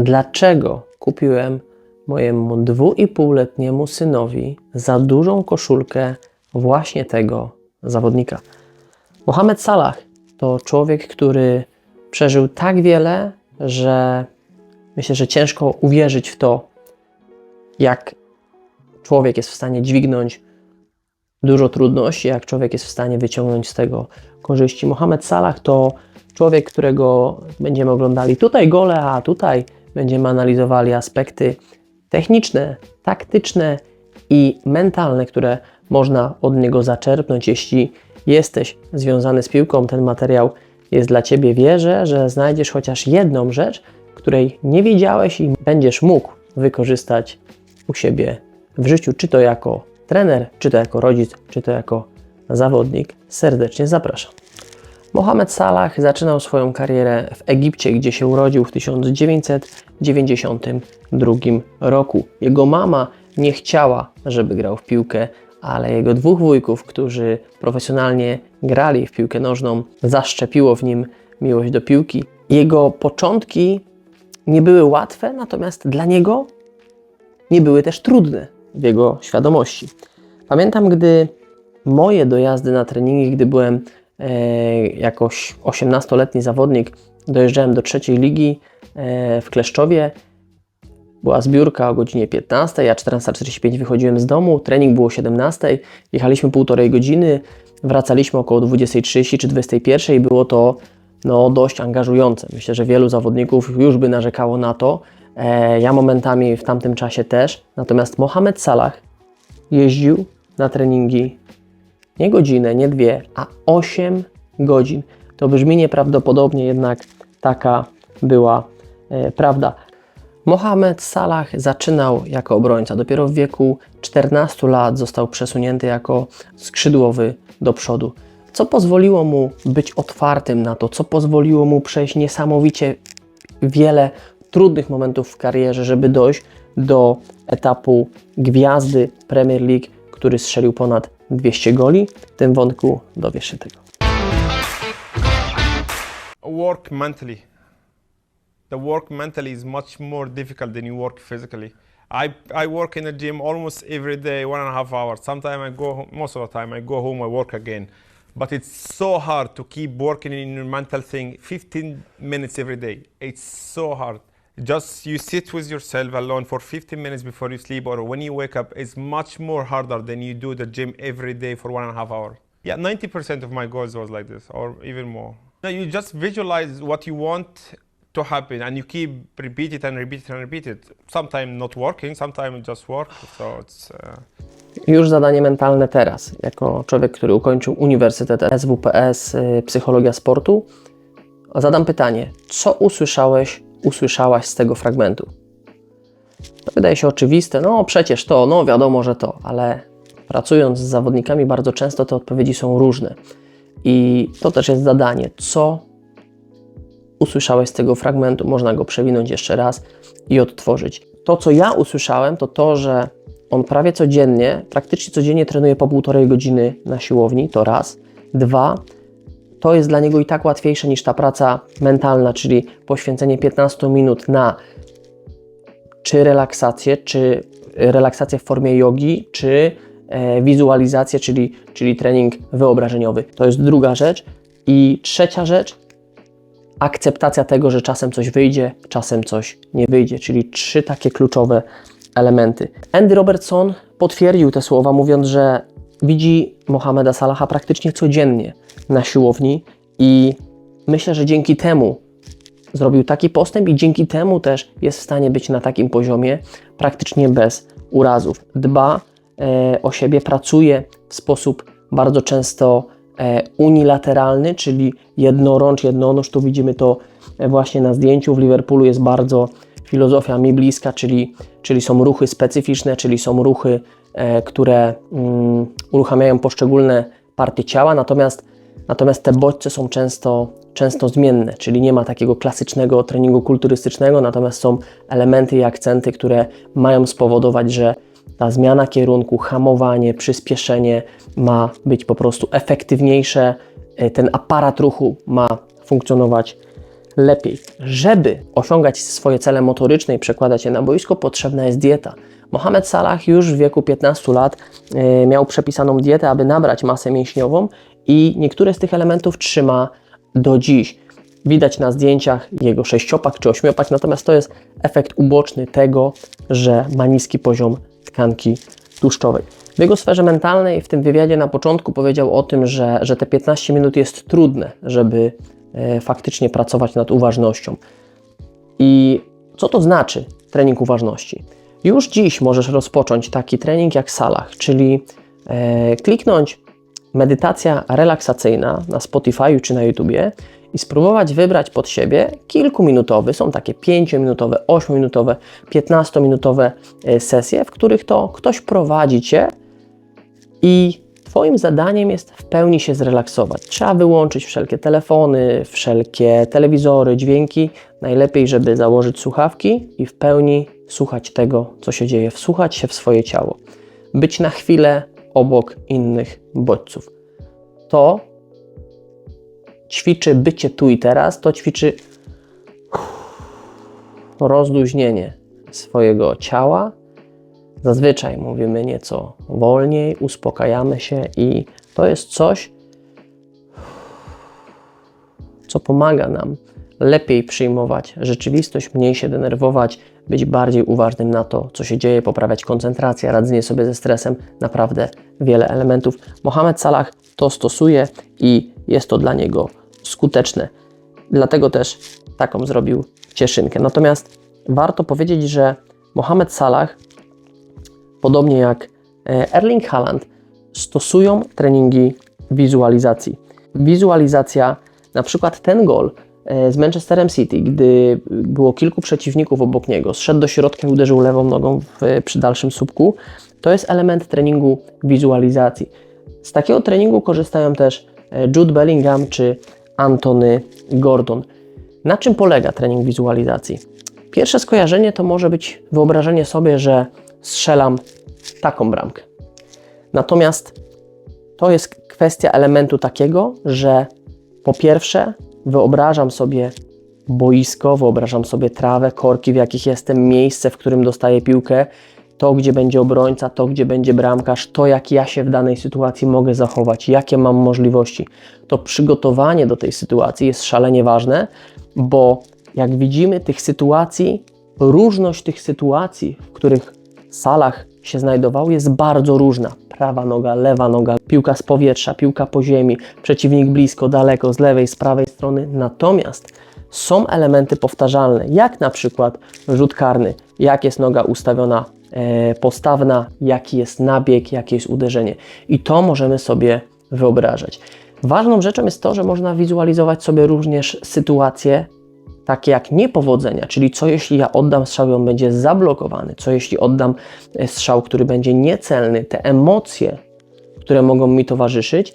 dlaczego kupiłem mojemu dwu i półletniemu synowi za dużą koszulkę właśnie tego zawodnika. Mohamed Salah to człowiek, który przeżył tak wiele, że myślę, że ciężko uwierzyć w to, jak człowiek jest w stanie dźwignąć dużo trudności, jak człowiek jest w stanie wyciągnąć z tego korzyści. Mohamed Salah to człowiek, którego będziemy oglądali tutaj gole, a tutaj będziemy analizowali aspekty techniczne, taktyczne i mentalne, które można od niego zaczerpnąć. Jeśli jesteś związany z piłką, ten materiał jest dla Ciebie. Wierzę, że znajdziesz chociaż jedną rzecz, której nie wiedziałeś i będziesz mógł wykorzystać u siebie w życiu, czy to jako trener, czy to jako rodzic, czy to jako zawodnik. Serdecznie zapraszam. Mohamed Salah zaczynał swoją karierę w Egipcie, gdzie się urodził w 1992 roku. Jego mama nie chciała, żeby grał w piłkę, ale jego dwóch wujków, którzy profesjonalnie grali w piłkę nożną, zaszczepiło w nim miłość do piłki. Jego początki nie były łatwe, natomiast dla niego nie były też trudne w jego świadomości. Pamiętam, gdy moje dojazdy na treningi, gdy byłem jakoś 18-letni zawodnik, dojeżdżałem do trzeciej ligi e, w Kleszczowie. Była zbiórka o godzinie 15, ja 14.45 wychodziłem z domu, trening było o 17, jechaliśmy półtorej godziny, wracaliśmy około 20.30 czy 21 i było to no, dość angażujące. Myślę, że wielu zawodników już by narzekało na to. E, ja momentami w tamtym czasie też. Natomiast Mohamed Salah jeździł na treningi nie godzinę, nie dwie, a 8 godzin. To brzmi nieprawdopodobnie, jednak taka była e, prawda. Mohamed Salah zaczynał jako obrońca. Dopiero w wieku 14 lat został przesunięty jako skrzydłowy do przodu. Co pozwoliło mu być otwartym na to, co pozwoliło mu przejść niesamowicie wiele trudnych momentów w karierze, żeby dojść do etapu gwiazdy Premier League, który strzelił ponad 200 goli. W tym wątku dowiesz się tego. work mentally. The work mentally is much more difficult than you work physically. I, I work in the gym almost every day, one and a half hours. Sometimes I go, home, most of the time, I go home, I work again. But it's so hard to keep working in your mental thing 15 minutes every day. It's so hard. Just you sit with yourself alone for 15 minutes before you sleep or when you wake up is much more harder than you do the gym every day for one and a half hour. Yeah, 90% of my goals was like this or even more. No, you just visualize what you want to happen and you keep repeat it and repeat it and repeat it. Sometimes not working, sometimes just work. So it's uh, Już zadanie mentalne teraz, jako człowiek, który ukończył Uniwersytet SWPS Psychologia Sportu, zadam pytanie, co usłyszałeś, usłyszałaś z tego fragmentu? To wydaje się oczywiste, no przecież to, no wiadomo, że to, ale pracując z zawodnikami bardzo często te odpowiedzi są różne. I to też jest zadanie, co usłyszałeś z tego fragmentu, można go przewinąć jeszcze raz i odtworzyć. To, co ja usłyszałem, to to, że on prawie codziennie, praktycznie codziennie trenuje po półtorej godziny na siłowni, to raz. Dwa, to jest dla niego i tak łatwiejsze niż ta praca mentalna, czyli poświęcenie 15 minut na czy relaksację, czy relaksację w formie jogi, czy e, wizualizację, czyli, czyli trening wyobrażeniowy. To jest druga rzecz. I trzecia rzecz, akceptacja tego, że czasem coś wyjdzie, czasem coś nie wyjdzie, czyli trzy takie kluczowe elementy. Andy Robertson potwierdził te słowa, mówiąc, że widzi Mohameda Salaha praktycznie codziennie na siłowni i myślę, że dzięki temu zrobił taki postęp i dzięki temu też jest w stanie być na takim poziomie praktycznie bez urazów. Dba e, o siebie, pracuje w sposób bardzo często e, unilateralny, czyli jednorącz, jednonóż. Tu widzimy to e, właśnie na zdjęciu. W Liverpoolu jest bardzo filozofia mi bliska, czyli, czyli są ruchy specyficzne, czyli są ruchy, e, które mm, uruchamiają poszczególne partie ciała, natomiast, natomiast te bodźce są często, często zmienne, czyli nie ma takiego klasycznego treningu kulturystycznego, natomiast są elementy i akcenty, które mają spowodować, że ta zmiana kierunku, hamowanie, przyspieszenie ma być po prostu efektywniejsze, e, ten aparat ruchu ma funkcjonować lepiej. Żeby osiągać swoje cele motoryczne i przekładać je na boisko, potrzebna jest dieta. Mohamed Salah już w wieku 15 lat e, miał przepisaną dietę, aby nabrać masę mięśniową i niektóre z tych elementów trzyma do dziś. Widać na zdjęciach jego sześciopak czy ośmiopak, natomiast to jest efekt uboczny tego, że ma niski poziom tkanki tłuszczowej. W jego sferze mentalnej, w tym wywiadzie na początku powiedział o tym, że, że te 15 minut jest trudne, żeby faktycznie pracować nad uważnością. I co to znaczy trening uważności? Już dziś możesz rozpocząć taki trening jak Salah, czyli e, kliknąć medytacja relaksacyjna na Spotify czy na YouTubie i spróbować wybrać pod siebie kilkuminutowy, są takie 5-minutowe, 8-minutowe, 15-minutowe e, sesje, w których to ktoś prowadzi Cię i Twoim zadaniem jest w pełni się zrelaksować. Trzeba wyłączyć wszelkie telefony, wszelkie telewizory, dźwięki. Najlepiej, żeby założyć słuchawki i w pełni słuchać tego, co się dzieje, wsłuchać się w swoje ciało. Być na chwilę obok innych bodźców. To ćwiczy bycie tu i teraz, to ćwiczy rozluźnienie swojego ciała. Zazwyczaj mówimy nieco wolniej, uspokajamy się i to jest coś, co pomaga nam lepiej przyjmować rzeczywistość, mniej się denerwować, być bardziej uważnym na to, co się dzieje, poprawiać koncentrację, radzenie sobie ze stresem. Naprawdę wiele elementów. Mohamed Salah to stosuje i jest to dla niego skuteczne. Dlatego też taką zrobił cieszynkę. Natomiast warto powiedzieć, że Mohamed Salah, podobnie jak e, Erling Haaland, stosują treningi wizualizacji. Wizualizacja, na przykład ten gol e, z Manchesterem City, gdy było kilku przeciwników obok niego, zszedł do środka i uderzył lewą nogą w, przy dalszym słupku, to jest element treningu wizualizacji. Z takiego treningu korzystają też e, Jude Bellingham czy Antony Gordon. Na czym polega trening wizualizacji? Pierwsze skojarzenie to może być wyobrażenie sobie, że strzelam taką bramkę. Natomiast to jest kwestia elementu takiego, że po pierwsze wyobrażam sobie boisko, wyobrażam sobie trawę, korki, w jakich jestem, miejsce, w którym dostaję piłkę, to, gdzie będzie obrońca, to, gdzie będzie bramkarz, to, jak ja się w danej sytuacji mogę zachować, jakie mam możliwości. To przygotowanie do tej sytuacji jest szalenie ważne, bo jak widzimy, tych sytuacji, różność tych sytuacji, w których salach się znajdował, jest bardzo różna. Prawa noga, lewa noga, piłka z powietrza, piłka po ziemi, przeciwnik blisko, daleko, z lewej, z prawej strony. Natomiast są elementy powtarzalne, jak na przykład rzut karny, jak jest noga ustawiona e, postawna, jaki jest nabieg, jakie jest uderzenie. I to możemy sobie wyobrażać. Ważną rzeczą jest to, że można wizualizować sobie również sytuacje takie jak niepowodzenia, czyli co jeśli ja oddam strzał i on będzie zablokowany, co jeśli oddam e, strzał, który będzie niecelny, te emocje, które mogą mi towarzyszyć,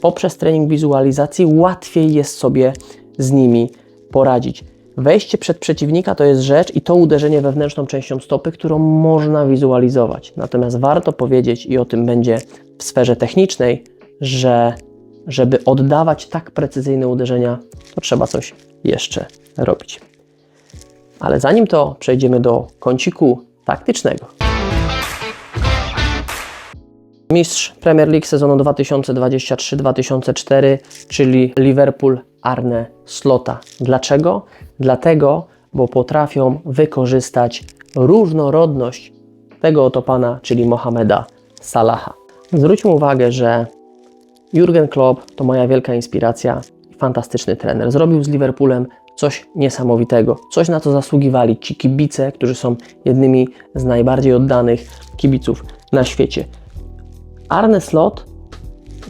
poprzez trening wizualizacji łatwiej jest sobie z nimi poradzić. Wejście przed przeciwnika to jest rzecz i to uderzenie wewnętrzną częścią stopy, którą można wizualizować. Natomiast warto powiedzieć, i o tym będzie w sferze technicznej, że żeby oddawać tak precyzyjne uderzenia, to trzeba coś jeszcze robić. Ale zanim to przejdziemy do kąciku taktycznego. Mistrz Premier League sezonu 2023-2024, czyli Liverpool Arne Slota. Dlaczego? Dlatego, bo potrafią wykorzystać różnorodność tego oto pana, czyli Mohameda Salaha. Zwróćmy uwagę, że Jurgen Klopp to moja wielka inspiracja i fantastyczny trener. Zrobił z Liverpoolem coś niesamowitego, coś na co zasługiwali ci kibice, którzy są jednymi z najbardziej oddanych kibiców na świecie. Arne Slot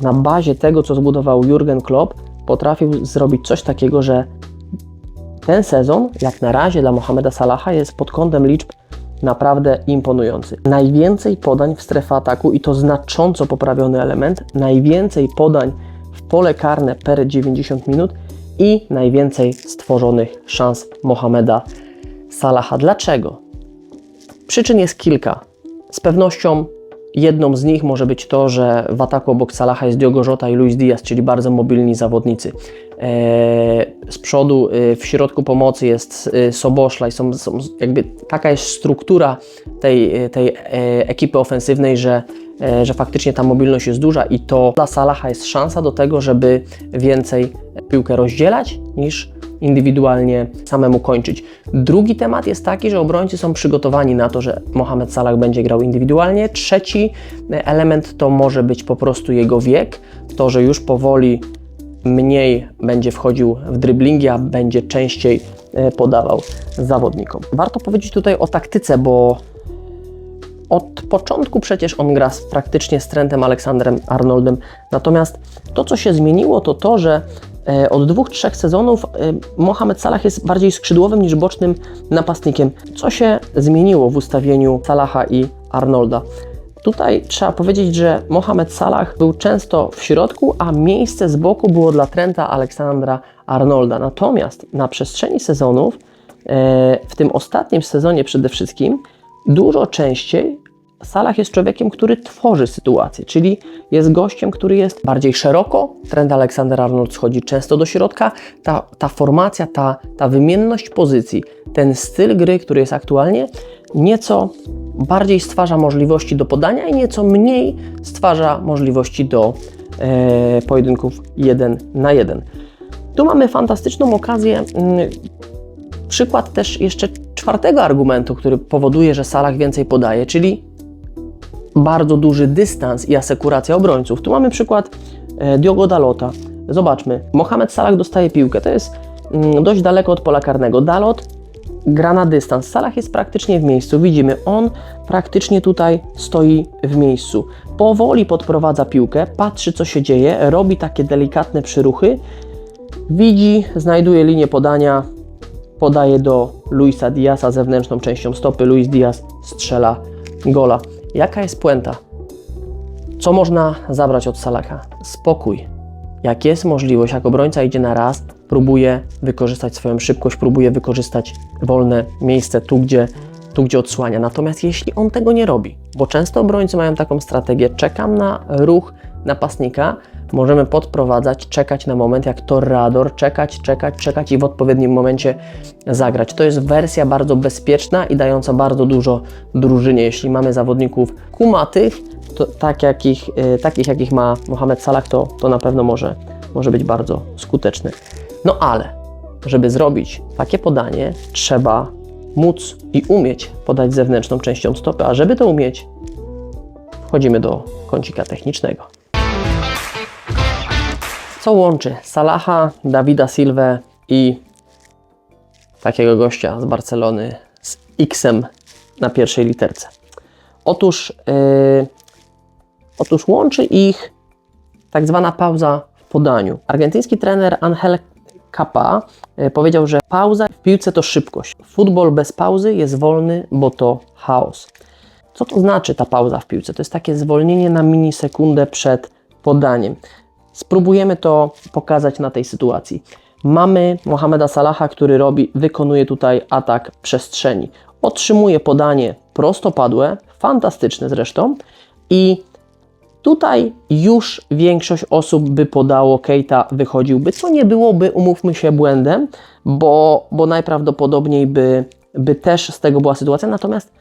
na bazie tego, co zbudował Jurgen Klopp, potrafił zrobić coś takiego, że ten sezon, jak na razie dla Mohameda Salaha, jest pod kątem liczb naprawdę imponujący. Najwięcej podań w strefę ataku i to znacząco poprawiony element, najwięcej podań w pole karne per 90 minut i najwięcej stworzonych szans Mohameda Salaha. Dlaczego? Przyczyn jest kilka. Z pewnością jedną z nich może być to, że w ataku obok Salaha jest Diogo Jota i Luis Diaz, czyli bardzo mobilni zawodnicy. e, z przodu e, w środku pomocy jest e, Soboszlaj, są, są jakby taka jest struktura tej, tej ekipy ofensywnej, że, że faktycznie ta mobilność jest duża i to dla Salaha jest szansa do tego, żeby więcej piłkę rozdzielać niż indywidualnie samemu kończyć. Drugi temat jest taki, że obrońcy są przygotowani na to, że Mohamed Salah będzie grał indywidualnie. Trzeci element to może być po prostu jego wiek, to, że już powoli mniej będzie wchodził w driblingi, a będzie częściej e, podawał zawodnikom. Warto powiedzieć tutaj o taktyce, bo od początku przecież on gra praktycznie z Trentem Aleksandrem Arnoldem. Natomiast to, co się zmieniło, to to, że e, od dwóch, trzech sezonów e, Mohamed Salah jest bardziej skrzydłowym niż bocznym napastnikiem. Co się zmieniło w ustawieniu Salaha i Arnolda? Tutaj trzeba powiedzieć, że Mohamed Salah był często w środku, a miejsce z boku było dla Trenta Aleksandra Arnolda. Natomiast na przestrzeni sezonów, e, w tym ostatnim sezonie przede wszystkim, dużo częściej Salah jest człowiekiem, który tworzy sytuację, czyli jest gościem, który jest bardziej szeroko. Trent Alexander Arnold schodzi często do środka. Ta, ta formacja, ta, ta wymienność pozycji, ten styl gry, który jest aktualnie, nieco bardziej stwarza możliwości do podania i nieco mniej stwarza możliwości do e, pojedynków jeden na jeden. Tu mamy fantastyczną okazję. Przykład też jeszcze czwartego argumentu, który powoduje, że Salah więcej podaje, czyli bardzo duży dystans i asekuracja obrońców. Tu mamy przykład e, Diogo Dalota. Zobaczmy, Mohamed Salah dostaje piłkę, to jest mm, dość daleko od pola karnego. Dalot gra na dystans, Salah jest praktycznie w miejscu, widzimy, on praktycznie tutaj stoi w miejscu. Powoli podprowadza piłkę, patrzy co się dzieje, robi takie delikatne przyruchy, widzi, znajduje linię podania, podaje do Luisa Diaza zewnętrzną częścią stopy, Luis Diaz strzela gola. Jaka jest puenta? Co można zabrać od Salaha? Spokój. Jak jest możliwość, jak obrońca idzie na raz, próbuje wykorzystać swoją szybkość, próbuje wykorzystać wolne miejsce tu, gdzie, tu, gdzie odsłania. Natomiast jeśli on tego nie robi, bo często obrońcy mają taką strategię, czekam na ruch napastnika, możemy podprowadzać, czekać na moment jak torrador, czekać, czekać, czekać i w odpowiednim momencie zagrać. To jest wersja bardzo bezpieczna i dająca bardzo dużo drużynie. Jeśli mamy zawodników kumatych, to tak jakich, y, takich jakich ma Mohamed Salah, to, to na pewno może, może być bardzo skuteczny. No ale, żeby zrobić takie podanie, trzeba móc i umieć podać zewnętrzną częścią stopy, a żeby to umieć, wchodzimy do kącika technicznego. Co łączy Salaha, Dawida Silwę i takiego gościa z Barcelony z X-em na pierwszej literce? Otóż, yy, otóż łączy ich tak zwana pauza w podaniu. Argentyński trener Angel Capa yy, powiedział, że pauza w piłce to szybkość. Futbol bez pauzy jest wolny, bo to chaos. Co to znaczy ta pauza w piłce? To jest takie zwolnienie na minisekundę przed podaniem. Spróbujemy to pokazać na tej sytuacji. Mamy Mohameda Salaha, który robi, wykonuje tutaj atak przestrzeni. Otrzymuje podanie prostopadłe, fantastyczne zresztą i tutaj już większość osób by podało, Keita wychodziłby, co nie byłoby, umówmy się, błędem, bo, bo najprawdopodobniej by, by też z tego była sytuacja, natomiast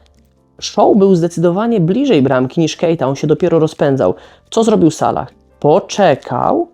Show był zdecydowanie bliżej bramki niż Keita, on się dopiero rozpędzał. Co zrobił Salah? Poczekał,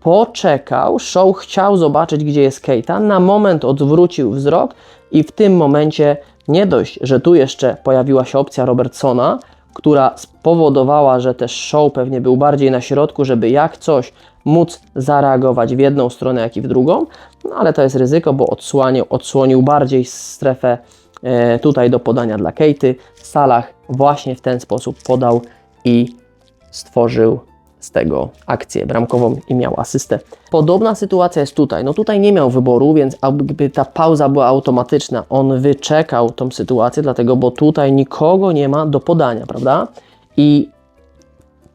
poczekał, Show chciał zobaczyć, gdzie jest Keita, na moment odwrócił wzrok i w tym momencie nie dość, że tu jeszcze pojawiła się opcja Robertsona, która spowodowała, że też Show pewnie był bardziej na środku, żeby jak coś móc zareagować w jedną stronę, jak i w drugą, no ale to jest ryzyko, bo odsłanił, odsłonił bardziej strefę e, tutaj do podania dla Kejty. Salah właśnie w ten sposób podał i stworzył z tego akcję bramkową i miał asystę. Podobna sytuacja jest tutaj. No tutaj nie miał wyboru, więc jakby ta pauza była automatyczna. On wyczekał tą sytuację, dlatego, bo tutaj nikogo nie ma do podania, prawda? I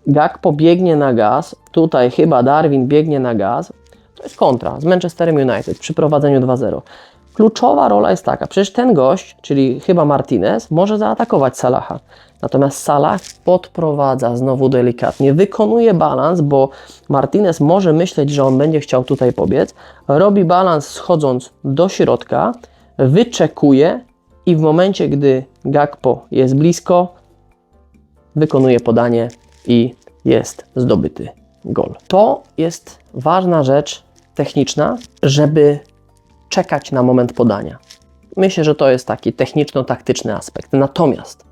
Gakpo biegnie na gaz, tutaj chyba Darwin biegnie na gaz. To jest kontra z Manchesterem United przy prowadzeniu 2-0. Kluczowa rola jest taka, przecież ten gość, czyli chyba Martinez, może zaatakować Salaha. Natomiast Salah podprowadza znowu delikatnie, wykonuje balans, bo Martinez może myśleć, że on będzie chciał tutaj pobiec, robi balans schodząc do środka, wyczekuje i w momencie, gdy Gakpo jest blisko, wykonuje podanie i jest zdobyty gol. To jest ważna rzecz techniczna, żeby czekać na moment podania. Myślę, że to jest taki techniczno-taktyczny aspekt. Natomiast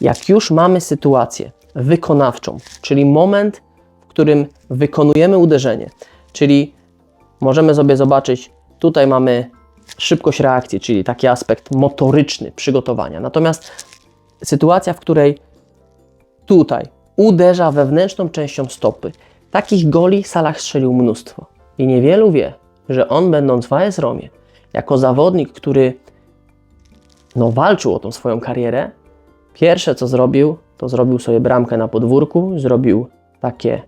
jak już mamy sytuację wykonawczą, czyli moment, w którym wykonujemy uderzenie, czyli możemy sobie zobaczyć, tutaj mamy szybkość reakcji, czyli taki aspekt motoryczny przygotowania. Natomiast sytuacja, w której tutaj uderza wewnętrzną częścią stopy. Takich goli Salah strzelił mnóstwo. I niewielu wie, że on będąc w AS Romie, jako zawodnik, który no, walczył o tą swoją karierę, pierwsze co zrobił, to zrobił sobie bramkę na podwórku, zrobił takie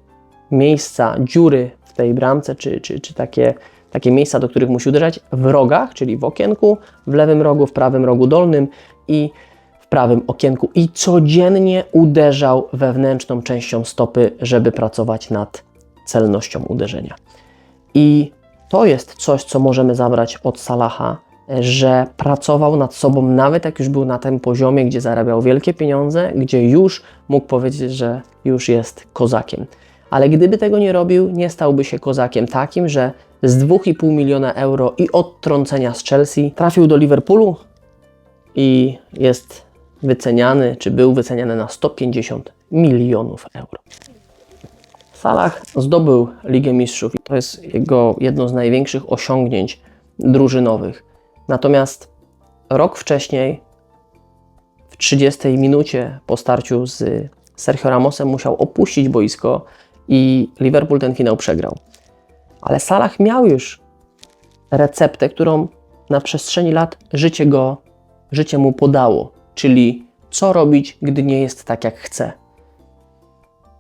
miejsca, dziury w tej bramce, czy, czy, czy takie, takie miejsca, do których musi uderzać w rogach, czyli w okienku, w lewym rogu, w prawym rogu dolnym i w prawym okienku i codziennie uderzał wewnętrzną częścią stopy, żeby pracować nad celnością uderzenia. I to jest coś, co możemy zabrać od Salaha, że pracował nad sobą, nawet jak już był na tym poziomie, gdzie zarabiał wielkie pieniądze, gdzie już mógł powiedzieć, że już jest kozakiem. Ale gdyby tego nie robił, nie stałby się kozakiem takim, że z 2,5 miliona euro i odtrącenia z Chelsea trafił do Liverpoolu i jest wyceniany, czy był wyceniany na 150 milionów euro. Salah zdobył Ligę Mistrzów i to jest jego jedno z największych osiągnięć drużynowych. Natomiast rok wcześniej, w 30 minucie po starciu z Sergio Ramosem, musiał opuścić boisko i Liverpool ten finał przegrał. Ale Salah miał już receptę, którą na przestrzeni lat życie go, życie mu podało, czyli co robić, gdy nie jest tak, jak chce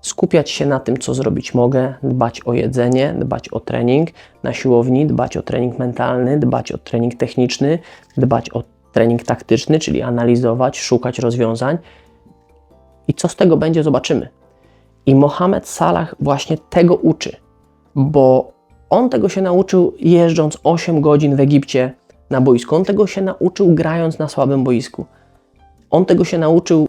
skupiać się na tym, co zrobić mogę, dbać o jedzenie, dbać o trening na siłowni, dbać o trening mentalny, dbać o trening techniczny, dbać o trening taktyczny, czyli analizować, szukać rozwiązań. I co z tego będzie, zobaczymy. I Mohamed Salah właśnie tego uczy, bo on tego się nauczył jeżdżąc 8 godzin w Egipcie na boisku. On tego się nauczył grając na słabym boisku. On tego się nauczył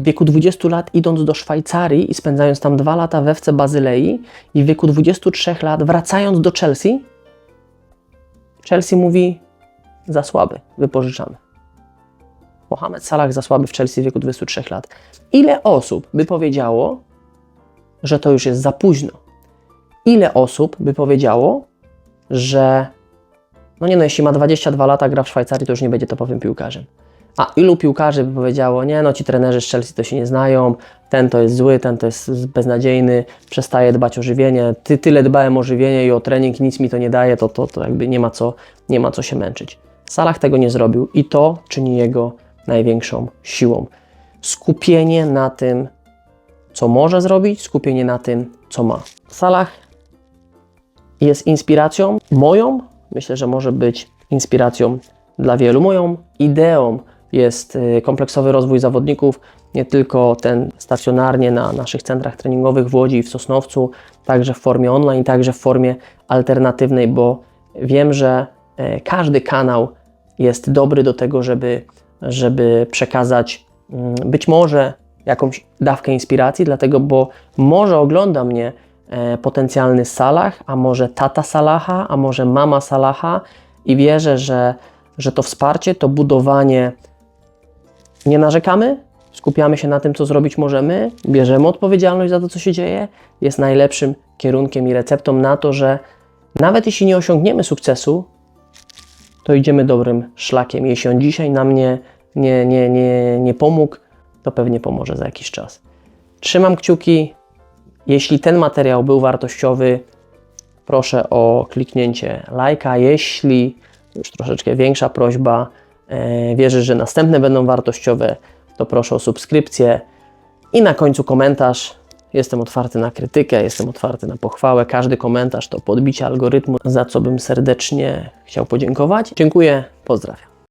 w wieku 20 lat idąc do Szwajcarii i spędzając tam dwa lata we FC Bazylei i w wieku 23 lat wracając do Chelsea, Chelsea mówi za słaby, wypożyczamy. Mohamed Salah za słaby w Chelsea w wieku 23 lat. Ile osób by powiedziało, że to już jest za późno? Ile osób by powiedziało, że no nie no, jeśli ma 22 lata, gra w Szwajcarii, to już nie będzie topowym piłkarzem. A ilu piłkarzy by powiedziało, nie no, ci trenerzy z Chelsea to się nie znają, ten to jest zły, ten to jest beznadziejny, przestaje dbać o żywienie, ty tyle dbałem o żywienie i o trening, nic mi to nie daje, to, to, to jakby nie ma, co, nie ma co się męczyć. Salah tego nie zrobił i to czyni jego największą siłą. Skupienie na tym, co może zrobić, skupienie na tym, co ma. Salah jest inspiracją moją, myślę, że może być inspiracją dla wielu. Moją ideą jest y, kompleksowy rozwój zawodników, nie tylko ten stacjonarnie na naszych centrach treningowych w Łodzi i w Sosnowcu, także w formie online, także w formie alternatywnej, bo wiem, że e, każdy kanał jest dobry do tego, żeby, żeby przekazać mm, być może jakąś dawkę inspiracji, dlatego, bo może ogląda mnie e, potencjalny Salah, a może tata Salaha, a może mama Salaha i wierzę, że, że to wsparcie, to budowanie nie narzekamy, skupiamy się na tym, co zrobić możemy, bierzemy odpowiedzialność za to, co się dzieje, jest najlepszym kierunkiem i receptą na to, że nawet jeśli nie osiągniemy sukcesu, to idziemy dobrym szlakiem. Jeśli on dzisiaj nam nie, nie, nie, nie, nie pomógł, to pewnie pomoże za jakiś czas. Trzymam kciuki. Jeśli ten materiał był wartościowy, proszę o kliknięcie lajka. Jeśli już troszeczkę większa prośba, wierzysz, że następne będą wartościowe, to proszę o subskrypcję i na końcu komentarz, Jestem otwarty na krytykę, jestem otwarty na pochwałę. Każdy komentarz to podbicie algorytmu, za co bym serdecznie chciał podziękować. Dziękuję, pozdrawiam.